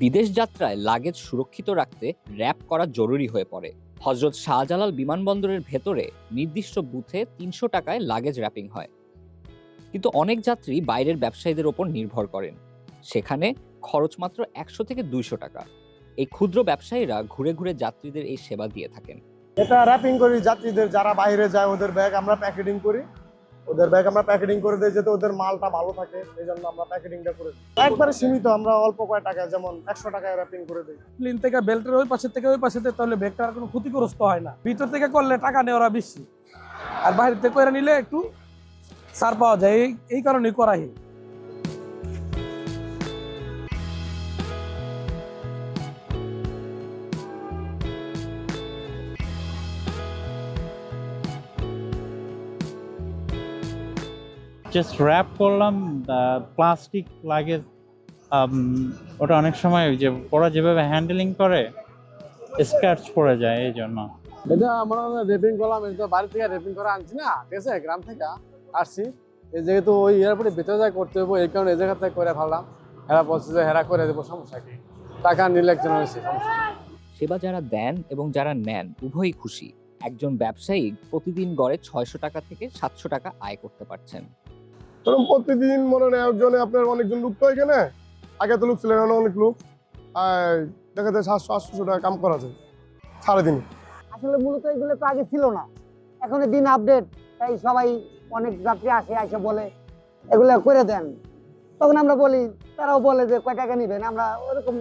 বিদেশ যাত্রায় লাগেজ সুরক্ষিত রাখতে র্যাপ করা জরুরি হয়ে পড়ে। হজরত শাহজালাল বিমানবন্দরের ভেতরে নির্দিষ্ট বুথে তিনশো টাকায় লাগেজ র্যাপিং হয়। কিন্তু অনেক যাত্রী বাইরের ব্যবসায়ীদের ওপর নির্ভর করেন। সেখানে খরচ মাত্র একশো থেকে দুইশো টাকা। এই ক্ষুদ্র ব্যবসায়ীরা ঘুরে ঘুরে যাত্রীদের এই সেবা দিয়ে থাকেন। এটা র্যাপিং করি, যাত্রীদের যারা বাইরে যায়, ওদের ব্যাগ আমরা প্যাকেটিং করি। ওদের ব্যাগ আমরা প্যাকেটিং করে দিই যাতে ওদের মালটা ভালো থাকে, এই জন্য আমরা প্যাকেটিংটা করে দিই। একবারে সীমিত, আমরা অল্প কয় টাকা, যেমন একশো টাকায় র্যাপিং করে দিই। প্লেন থেকে বেল্টের ওই পাশে থেকে ওই পাশে তাহলে ব্যাগটা আর কোনো ক্ষতিগ্রস্ত হয় না। ভিতর থেকে করলে টাকা নেওয়ারা বেশি। আর বাইরে থেকে করে নিলে একটু সার পাওয়া যায়, এই এই কারণেই করাই জাস্ট র্যাপ করলাম প্লাস্টিক লাগে ওটা অনেক সময় ওই যে ওরা যেভাবে হ্যান্ডেলিং করে স্ক্র্যাচ পড়ে যায় এই জন্য। এটা আমরা রেপিং করলাম এটা তো বাড়ি থেকে রেপিং করে আনছি না ঠিক আছে গ্রাম থেকে আসছি। এই যেহেতু ওই এয়ারপোর্টে ভিতরে যায় করতে হবে এই কারণে এই জায়গা থেকে করে ফেললাম। হেরা বলছে যে হেরা করে দেবো সমস্যা কি? টাকা নিলে একজন হয়েছে সমস্যা সেবা যারা দেন এবং যারা নেন উভয়ই খুশি। একজন ব্যবসায়ী প্রতিদিন গড়ে ছয়শো টাকা থেকে সাতশো টাকা আয় করতে পারছেন। ধরুন প্রতিদিন মনে নেই একজনে আপনার অনেকজন লোক তো এখানে, আগে তো লোক ছিল এখন অনেক লোক। আর দেখা যায় সাতশো আটশো টাকা কাম করা যায়, সারাদিনে। আসলে মূলত এগুলো তো আগে ছিল না। এখন দিন আপডেট, তাই সবাই অনেক যাত্রী আসে এসে বলে, এগুলো করে দেন। তখন আমরা বলি, তারাও বলে যে, কয় টাকা নিবেন? আমরা ওরকম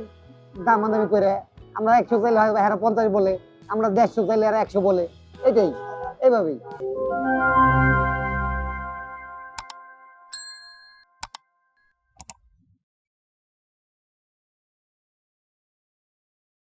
দামাদামি করে, আমরা একশো চাইলে হয়, এরা পঞ্চাশ বলে, আমরা দেড়শো চাইলে এরা একশো বলে, এটাই, এইভাবেই।